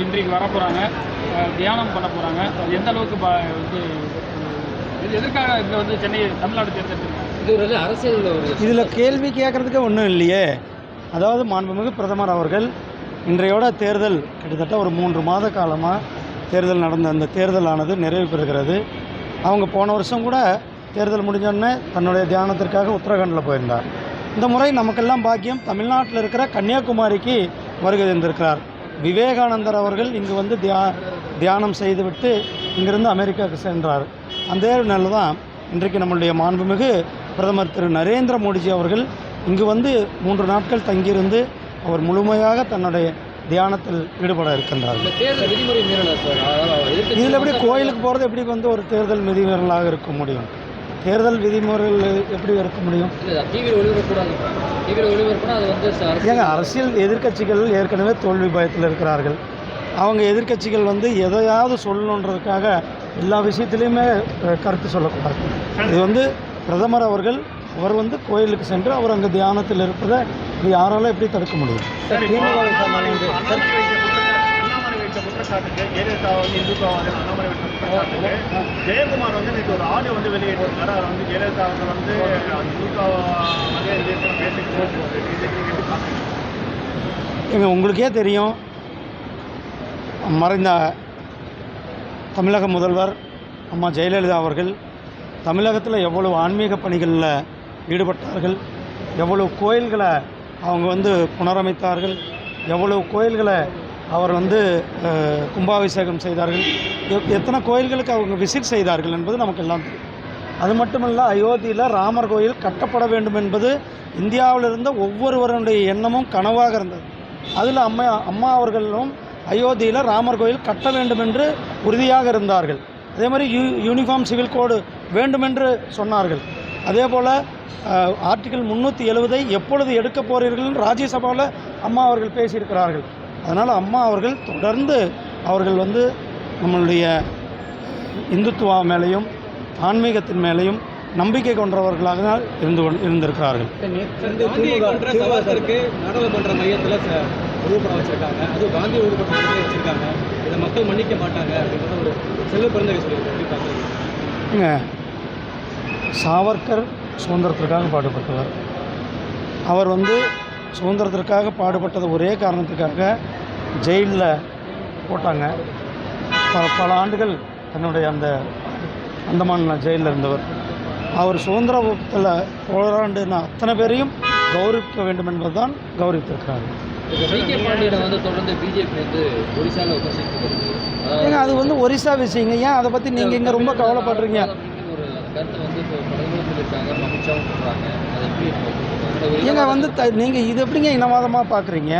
இன்றைக்கு வர போகிறாங்க தியானம் பண்ண போகிறாங்க அது எந்த அளவுக்கு பா- வந்து இது எதற்காக இங்கே வந்து சென்னை தமிழ்நாடு தேர்ந்தெடுத்திருக்காங்க? இது வந்து அரசியல் ஒரு இதில் கேள்வி கேட்குறதுக்கு ஒன்றும் இல்லையே. அதாவது மாண்புமிகு பிரதமர் அவர்கள் இன்றையோட தேர்தல் கிட்டத்தட்ட ஒரு மூன்று மாத காலமாக தேர்தல் நடந்த அந்த தேர்தலானது நிறைவு பெறுகிறது. அவங்க போன வருஷம் கூட தேர்தல் முடிஞ்சோடனே தன்னுடைய தியானத்திற்காக உத்தரகாண்டில் போயிருந்தார். இந்த முறை நமக்கெல்லாம் பாக்கியம் தமிழ்நாட்டில் இருக்கிற கன்னியாகுமரிக்கு வருகை தந்திருக்கிறார். விவேகானந்தர் அவர்கள் இங்கு வந்து தியா தியானம் செய்துவிட்டு இங்கிருந்து அமெரிக்காவுக்கு சென்றார். அந்த நிலையில் தான் இன்றைக்கு நம்மளுடைய மாண்புமிகு பிரதமர் திரு நரேந்திர மோடிஜி அவர்கள் இங்கு வந்து மூன்று நாட்கள் தங்கியிருந்து அவர் முழுமையாக தன்னுடைய தியானத்தில் ஈடுபட எதிர்க்கட்சி இதில் எப்படி கோயிலுக்கு போகிறது எப்படி வந்து ஒரு தேர்தல் விதிமுறைகளாக இருக்க முடியும்? தேர்தல் விதிமுறைகள் எப்படி இருக்க முடியும்? டிவியில் ஒளிபரப்பக்கூடாது. டிவியில் ஒளிபரப்புனா அது வந்து ச- ஏங்க அரசியல் எதிர்க்கட்சிகள் ஏற்கனவே தோல்வி பயத்தில் இருக்கிறார்கள். அவங்க எதிர்க்கட்சிகள் வந்து எதையாவது சொல்லணுன்றதுக்காக எல்லா விஷயத்துலையுமே கருத்து சொல்லக்கூடாது. இது வந்து பிரதமர் அவர்கள் அவர் வந்து கோயிலுக்கு சென்று அவர் அங்கே தியானத்தில் இருப்பதை இது யாராலும் எப்படி தடுக்க முடியும்? வைத்த ஜெயலலிதா வந்து இந்துத்துவாதி அண்ணாமலை வைத்த ஜெயக்குமார் வந்து நேற்று ஒரு ஆடியோ வந்து வெளியிட்டிருக்காரு. அவர் வந்து ஜெயலலிதா வந்து வந்து இந்துத்துவாதே பேசிட்டு போகுது உங்களுக்கே தெரியும் மறைந்த தமிழக முதல்வர் அம்மா ஜெயலலிதா அவர்கள் தமிழகத்தில் எவ்வளவு ஆன்மீக பணிகளில் ஈடுபட்டார்கள் எவ்வளவு கோயில்களை அவங்க வந்து புனரமைத்தார்கள் எவ்வளவு கோயில்களை அவர் வந்து கும்பாபிஷேகம் செய்தார்கள். எத்தனை கோயில்களுக்கு அவங்க விசிட் செய்தார்கள் என்பது நமக்கு எல்லாம் தெரியும். அது மட்டுமல்ல அயோத்தியில் ராமர் கோயில் கட்டப்பட வேண்டும் என்பது இந்தியாவில் இருந்த ஒவ்வொருவருடைய எண்ணமும் கனவாக இருந்தது. அதில் அம்மா அம்மா அவர்களும் அயோத்தியில் ராமர் கோயில் கட்ட வேண்டும் என்று உறுதியாக இருந்தார்கள். அதே மாதிரி யூ யூனிஃபார்ம் சிவில் கோடு வேண்டுமென்று சொன்னார்கள். அதே போல் ஆர்டிகல் முந்நூற்றி எழுபதை எப்பொழுது எடுக்க போகிறீர்கள் ராஜ்யசபாவில் அம்மா அவர்கள் பேசியிருக்கிறார்கள். அதனால் அம்மா அவர்கள் தொடர்ந்து அவர்கள் வந்து நம்மளுடைய இந்துத்துவா மேலேயும் ஆன்மீகத்தின் மேலேயும் நம்பிக்கை கொண்டவர்களாக தான் இருந்து கொண்டு இருந்திருக்கிறார்கள். நாடாளுமன்ற மையத்தில் உருவப்படம் வச்சிருக்காங்க. அதுவும் காந்தி உருவப்படம் வச்சிருக்காங்க. இதை மக்கள் மன்னிக்க மாட்டாங்க அப்படின்றத ஒரு செல்வ பிறந்தகை சாவர்கர் சுதந்திரத்திற்காக பாடுபட்டவர். அவர் வந்து சுதந்திரத்திற்காக பாடுபட்டது ஒரே காரணத்துக்காக ஜெயிலில் போட்டாங்க. பல பல ஆண்டுகள் தன்னுடைய அந்த அந்தமான் ஜெயிலில் இருந்தவர். அவர் சுதந்திரத்தில் போராண்டின அத்தனை பேரையும் கௌரவிக்க வேண்டும் என்பதுதான் கௌரவித்திருக்கிறார். ஏங்க அது வந்து ஒரிசா விஷயங்க. ஏன் அதை பற்றி நீங்கள் இங்கே ரொம்ப கவலைப்படுறீங்க? ஏங்க வந்து நீங்கள் இது எப்படிங்க இனவாதமாக பார்க்குறீங்க?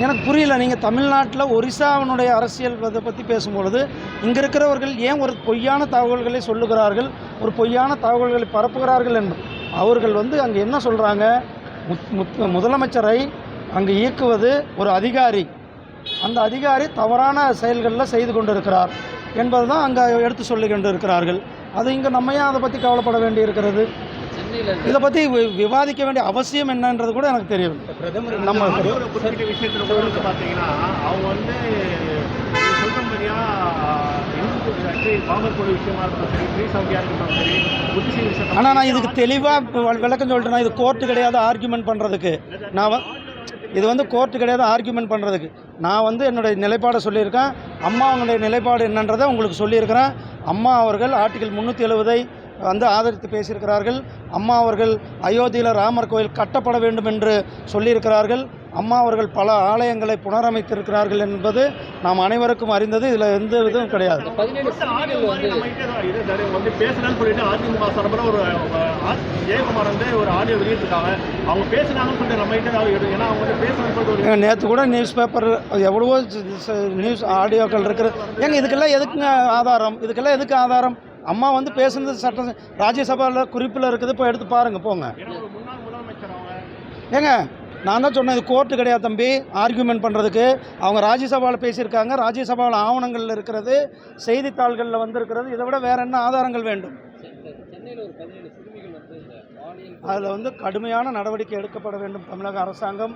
எனக்கு புரியல நீங்கள் தமிழ்நாட்டில் ஒரிசாவினுடைய அரசியல் இதை பற்றி பேசும்பொழுது இங்கே இருக்கிறவர்கள் ஏன் ஒரு பொய்யான தகவல்களை சொல்லுகிறார்கள் ஒரு பொய்யான தகவல்களை பரப்புகிறார்கள் என்று? அவர்கள் வந்து அங்கே என்ன சொல்கிறாங்க முத் முத் முதலமைச்சரை அங்கே இயக்குவது ஒரு அதிகாரி. அந்த அதிகாரி தவறான செயல்களில் செய்து கொண்டிருக்கிறார் என்பது தான் அங்கே எடுத்து சொல்லி கொண்டு இருக்கிறார்கள் அது இங்கே நம்ம ஏன் அதை பற்றி கவலைப்பட வேண்டி இருக்கிறது இதை பற்றி வி- விவாதிக்க வேண்டிய அவசியம் என்னன்றது கூட எனக்கு தெரியும் பிரதமர் நம்ம விஷயத்துல பார்த்தீங்கன்னா அவங்க வந்து ஆனால் நான் இதுக்கு தெளிவாக விளக்கம் சொல்லிட்டேன்னா இது கோர்ட்டு கிடையாது ஆர்கியூமெண்ட் பண்ணுறதுக்கு நான் வ- இது வந்து கோர்ட்டு கிடையாது ஆர்கியூமெண்ட் பண்ணுறதுக்கு நான் வந்து என்னுடைய நிலைப்பாடை சொல்லியிருக்கேன். அம்மா அவங்களுடைய நிலைப்பாடு என்னன்றதை உங்களுக்கு சொல்லியிருக்கிறேன். அம்மா அவர்கள் ஆர்டிகல் முந்நூற்றி எழுவதை வந்து ஆதரித்து பேசியிருக்கிறார்கள். அம்மா அவர்கள் அயோத்தியில் ராமர் கோயில் கட்டப்பட வேண்டும் என்று சொல்லியிருக்கிறார்கள். அம்மா அவர்கள் பல ஆலயங்களை புனரமைத்திருக்கிறார்கள் என்பது நாம் அனைவருக்கும் அறிந்தது. இதில் எந்த இதுவும் கிடையாது. நேற்று கூட நியூஸ் பேப்பர் எவ்வளவோ நியூஸ் ஆடியோக்கள் இருக்குது. ஏங்க இதுக்கெல்லாம் எதுக்குங்க ஆதாரம்? இதுக்கெல்லாம் எதுக்கு ஆதாரம்? அம்மா வந்து பேசுனது சட்ட ராஜ்யசபாவில் குறிப்பில் இருக்குது இப்போ எடுத்து பாருங்கள் போங்க. ஏங்க நான் தான் சொன்னேன் இது கோர்ட்டு கிடையாது தம்பி. ஆர்கியூமெண்ட் பண்ணுறதுக்கு அவங்க ராஜ்யசபாவில் பேசியிருக்காங்க. ராஜ்யசபாவில் ஆவணங்களில் இருக்கிறது செய்தித்தாள்களில் வந்திருக்கிறது. இதை விட வேறு என்ன ஆதாரங்கள் வேண்டும்? அதில் வந்து கடுமையான நடவடிக்கை எடுக்கப்பட வேண்டும் தமிழக அரசாங்கம்.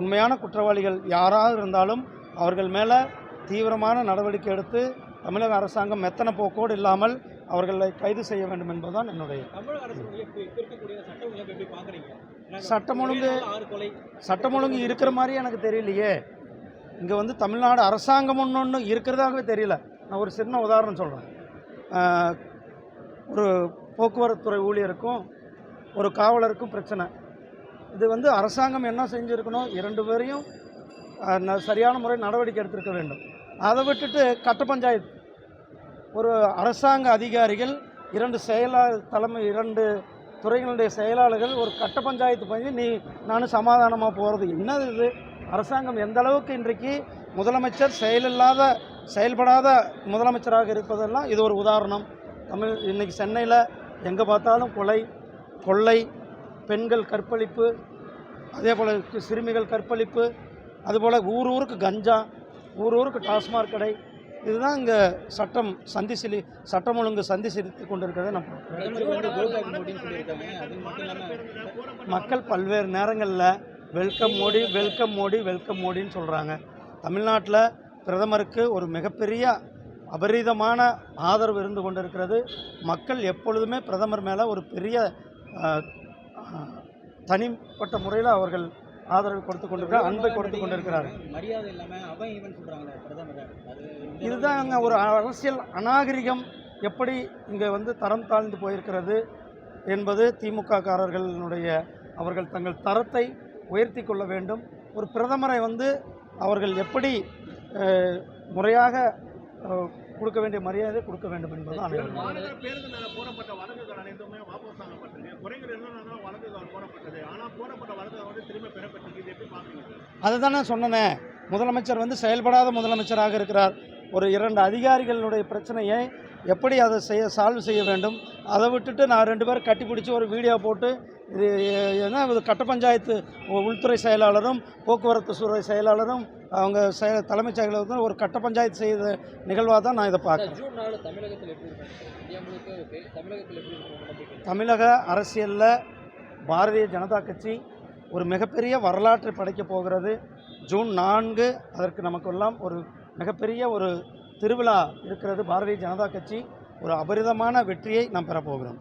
உண்மையான குற்றவாளிகள் யாராக இருந்தாலும் அவர்கள் மேலே தீவிரமான நடவடிக்கை எடுத்து தமிழக அரசாங்கம் மெத்தன போக்கோடு இல்லாமல் அவர்களை கைது செய்ய வேண்டும் என்பதுதான் என்னுடைய சட்டம் ஒழுங்கு சட்டம் ஒழுங்கு இருக்கிற மாதிரி எனக்கு தெரியலையே. இங்கே வந்து தமிழ்நாடு அரசாங்கம் ஒன்று ஒன்று இருக்கிறதாகவே தெரியல. நான் ஒரு சின்ன உதாரணம் சொல்கிறேன் ஒரு போக்குவரத்துறை ஊழியருக்கும் ஒரு காவலருக்கும் பிரச்சனை. இது வந்து அரசாங்கம் என்ன செஞ்சுருக்கணும்? இரண்டு பேரையும் சரியான முறை நடவடிக்கை எடுத்திருக்க வேண்டும். அதை விட்டுட்டு கட்ட பஞ்சாயத்து. ஒரு அரசாங்க அதிகாரிகள் இரண்டு செயலாளர் தலைமை இரண்டு துறைகளுடைய செயலாளர்கள் ஒரு கட்ட பஞ்சாயத்து பண்ணி நீ நானும் சமாதானமாக போகிறது என்னது இது? அரசாங்கம் எந்த அளவுக்கு இன்றைக்கு முதலமைச்சர் செயலில்லாத செயல்படாத முதலமைச்சராக இருப்பதெல்லாம் இது ஒரு உதாரணம். தமிழ் இன்றைக்கி சென்னையில் எங்கே பார்த்தாலும் கொலை கொள்ளை பெண்கள் கற்பழிப்பு அதே போல் சிறுமிகள் கற்பழிப்பு அதுபோல் ஊர் ஊருக்கு கஞ்சா ஊர் ஊருக்கு டாஸ்மாக் கடை இதுதான் இங்கே சட்டம் சந்தி சிலி சட்டம் ஒழுங்கு சந்தி சிரித்து கொண்டிருக்கிறத நம்ம மக்கள் பல்வேறு நேரங்களில் welcome Modi welcome Modi welcome மோடின்னு சொல்கிறாங்க தமிழ்நாட்டில் பிரதமருக்கு ஒரு மிகப்பெரிய அபரீதமான ஆதரவு இருந்து கொண்டிருக்கிறது. மக்கள் எப்பொழுதுமே பிரதமர் மேலே ஒரு பெரிய தனிப்பட்ட முறையில் அவர்கள் ஆதரவு கொடுத்து கொண்டிருக்கிறார் அன்பை கொடுத்து கொண்டிருக்கிறார்கள் மரியாதை இல்லாம அவன் இவன் பிரதமர். அங்கே ஒரு அரசியல் அநாகரிகம். எப்படி இங்கே வந்து தரம் தாழ்ந்து போயிருக்கிறது என்பது திமுக காரர்களுடைய அவர்கள் தங்கள் தரத்தை உயர்த்தி கொள்ள வேண்டும். ஒரு பிரதமரை வந்து அவர்கள் எப்படி முறையாக கொடுக்க வேண்டிய மரியாதை கொடுக்க வேண்டும் என்பது அனைவரும் சார் அதுதான் நான் சொன்னனே. முதலமைச்சர் வந்து செயல்படாத முதலமைச்சராக இருக்கிறார். ஒரு இரண்டு அதிகாரிகளுடைய பிரச்சனையை எப்படி அதை செய்ய சால்வ் செய்ய வேண்டும் அதை விட்டுட்டு நான் ரெண்டு பேரும் கட்டிப்பிடிச்சி ஒரு வீடியோ போட்டு இது என்ன இது கட்ட பஞ்சாயத்து உள்துறை செயலாளரும் போக்குவரத்து துறை செயலாளரும் அவங்க செய தலைமைச் செயலாளரும் ஒரு கட்ட பஞ்சாயத்து செய்த நிகழ்வாக தான் நான் இதை பார்க்குறேன். தமிழக அரசியலில் பாரதிய ஜனதா கட்சி ஒரு மிகப்பெரிய வரலாற்றை படைக்கப் போகிறது. ஜூன் நான்கு அதற்கு நமக்கெல்லாம் ஒரு மிகப்பெரிய ஒரு திருவிழா இருக்கிறது பாரதிய ஜனதா கட்சி. ஒரு அபரிதமான வெற்றியை நாம் பெறப்போகிறோம்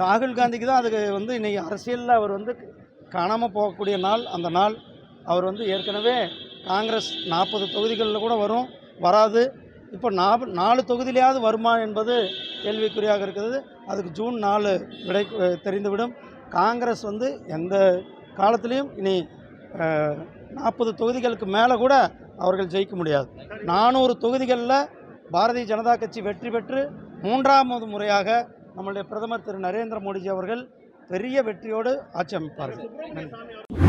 ராகுல் காந்திக்கு தான் அதுக்கு வந்து இன்றைக்கி அரசியலில் அவர் வந்து காணாமல் போகக்கூடிய நாள். அந்த நாள் அவர் வந்து ஏற்கனவே காங்கிரஸ் நாற்பது தொகுதிகளில் கூட வரும் வராது. இப்போ நா நாலு தொகுதியிலையாவது வருமா என்பது கேள்விக்குறியாக இருக்கிறது. அதுக்கு ஜூன் நாலு விடை தெரிந்துவிடும். காங்கிரஸ் வந்து எந்த காலத்திலையும் இனி நாற்பது தொகுதிகளுக்கு மேலே கூட அவர்கள் ஜெயிக்க முடியாது. நானூறு தொகுதிகளில் பாரதிய ஜனதா கட்சி வெற்றி பெற்று மூன்றாவது முறையாக நம்முடைய பிரதமர் திரு நரேந்திர மோடிஜி அவர்கள் பெரிய வெற்றியோடு ஆட்சி அமைப்பார்கள். நன்றி.